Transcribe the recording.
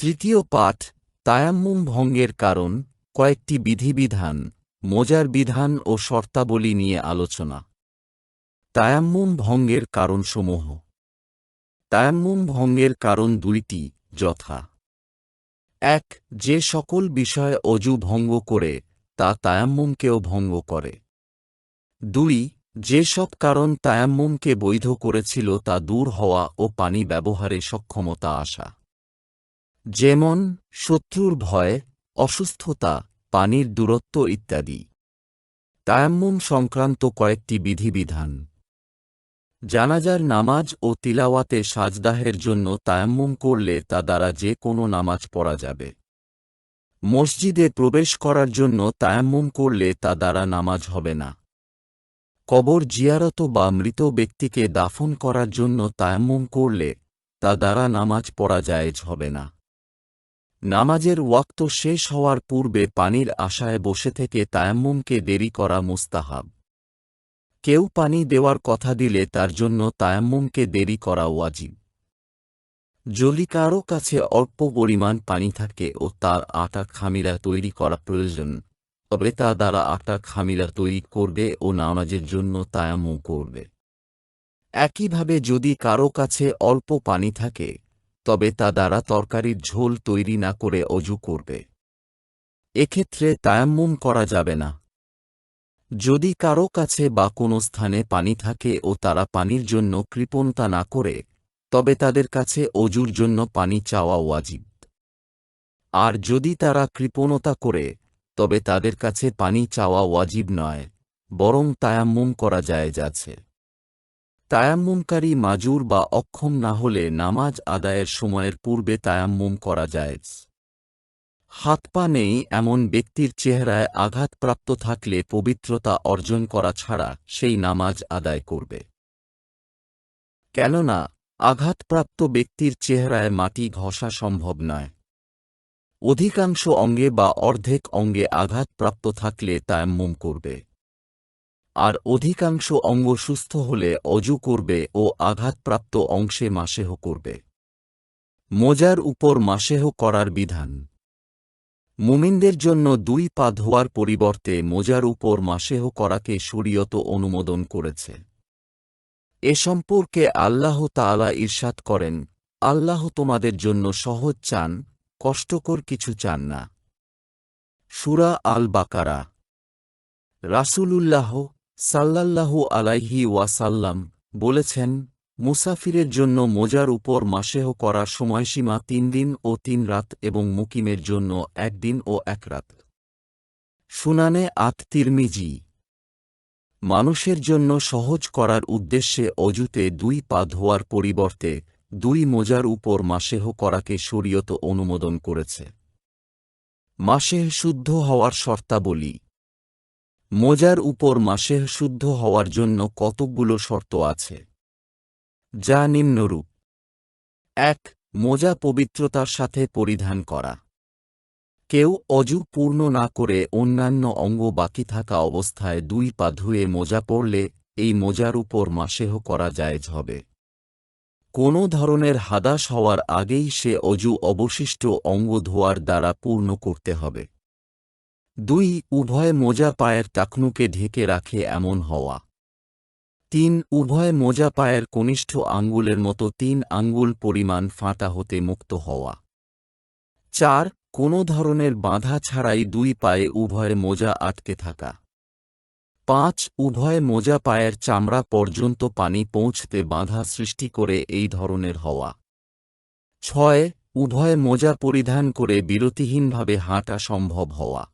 তৃতীয় পাঠ, তায়াম্মুম ভঙ্গের কারণ, কয়েকটি বিধিবিধান, মোজার বিধান ও শর্তাবলী নিয়ে আলোচনা। তায়াম্মুম ভঙ্গের কারণসমূহ। তায়াম্মুম ভঙ্গের কারণ দুইটি, যথা। এক, যে সকল বিষয় অজু ভঙ্গ করে, তা তায়াম্মুমকেও ভঙ্গ করে। দুই, যে সব কারণ তায়াম্মুমকে বৈধ করেছিল তা দূর হওয়া ও পানি ব্যবহারে সক্ষমতা আসা। যেমন শত্রুর ভয়, অসুস্থতা, পানির দূরত্ব ইত্যাদি। তায়াম্মুম সংক্রান্ত কয়েকটি বিধিবিধান। জানাজার নামাজ ও তিলাওয়াতে সাজদাহের জন্য তায়াম্মুম করলে তা দ্বারা যে কোনো নামাজ পড়া যাবে। মসজিদে প্রবেশ করার জন্য তায়াম্মুম করলে তা দ্বারা নামাজ হবে না। কবর জিয়ারত বা মৃত ব্যক্তিকে দাফন করার জন্য তায়াম্মুম করলে তা দ্বারা নামাজ পড়া জায়েজ হবে না। নামাজের ওয়াক্ত শেষ হওয়ার পূর্বে পানির আশায় বসে থেকে তায়াম্মুমকে দেরি করা মুস্তাহাব। কেউ পানি দেওয়ার কথা দিলে তার জন্য তায়াম্মুমকে দেরি করা ওয়াজিব। যদি কারও কাছে অল্প পরিমাণ পানি থাকে ও তার আটা খামিরা তৈরি করা প্রয়োজন, তবে তা দ্বারা আটা খামিরা তৈরি করবে ও নামাজের জন্য তায়াম্মুম করবে। একইভাবে যদি কারও কাছে অল্প পানি থাকে তবে তা দ্বারা তরকারির ঝোল তৈরি না করে অজু করবে। এক্ষেত্রে তায়াম্মুম করা যাবে না। যদি কারও কাছে বা কোনো স্থানে পানি থাকে ও তারা পানির জন্য কৃপণতা না করে, তবে তাদের কাছে অজুর জন্য পানি চাওয়া ওয়াজিব। আর যদি তারা কৃপণতা করে, তবে তাদের কাছে পানি চাওয়া ওয়াজিব নয়, বরং তায়াম্মুম করা যায় যাচ্ছে তায়াম্মুমকারী মাজুর বা অক্ষম না হলে নামাজ আদায়ের সময়ের পূর্বে তায়াম্মুম করা যায় হাত পা নেই এমন ব্যক্তির চেহারায় আঘাতপ্রাপ্ত থাকলে পবিত্রতা অর্জন করা ছাড়া সেই নামাজ আদায় করবে। কেননা, আঘাতপ্রাপ্ত ব্যক্তির চেহারায় মাটি ঘষা সম্ভব নয়। অধিকাংশ অঙ্গে বা অর্ধেক অঙ্গে আঘাতপ্রাপ্ত থাকলে তায়াম্মুম করবে। আর অধিকাংশ অঙ্গ সুস্থ হলে অজু করবে ও আঘাতপ্রাপ্ত অংশে মাসেহ করবে। মোজার উপর মাসেহ করার বিধান। মুমিনদের জন্য দুই পা ধোয়ার পরিবর্তে মোজার উপর মাসেহ করাকে শরীয়ত অনুমোদন করেছে। এ সম্পর্কে আল্লাহ তাআলা ঈর্ষাদ করেন, আল্লাহ তোমাদের জন্য সহজ চান, কষ্টকর কিছু চান না। সুরা আল বাকারা রাসূলুল্লাহ সাল্লাল্লাহু আলাইহি ওয়াসাল্লাম বলেছেন, মুসাফিরের জন্য মোজার উপর মাসেহ করার সময়সীমা তিন দিন ও তিন রাত এবং মুকিমের জন্য একদিন ও এক রাত। শুনানে আত তিরমিজি। মানুষের জন্য সহজ করার উদ্দেশ্যে অজুতে দুই পা ধোয়ার পরিবর্তে দুই মোজার উপর মাসেহ করাকে শরীয়ত অনুমোদন করেছে। মাসেহ শুদ্ধ হওয়ার শর্তাবলী। মোজার উপর মাসেহ শুদ্ধ হওয়ার জন্য কতকগুলো শর্ত আছে। যা নিম্নরূপ। এক, মোজা পবিত্রতার সাথে পরিধান করা। কেউ অজু পূর্ণ না করে অন্যান্য অঙ্গ বাকি থাকা অবস্থায় দুই পা ধুয়ে মোজা পড়লে এই মোজার উপর মাসেহ করা জায়েজ হবে। কোনো ধরনের হাদাস হওয়ার আগেই সে অজু অবশিষ্ট অঙ্গ ধোয়ার দ্বারা পূর্ণ করতে হবে। দুই উভয় মোজা পায়ের টাকনুকে ঢেকে রাখে এমন হওয়া। তিন উভয় মোজা পায়ের কনিষ্ঠ আঙ্গুলের মতো তিন আঙ্গুল পরিমাণ ফাঁটা হতে মুক্ত হওয়া। চার, কোনো ধরনের বাঁধা ছাড়াই দুই পায়ে উভয়ের মোজা আটকে থাকা। পাঁচ, উভয় মোজা পায়ের চামড়া পর্যন্ত পানি পৌঁছতে বাঁধা সৃষ্টি করে এই ধরনের হওয়া। ছয়, উভয় মোজা পরিধান করে বিরতিহীনভাবে হাঁটা সম্ভব হওয়া।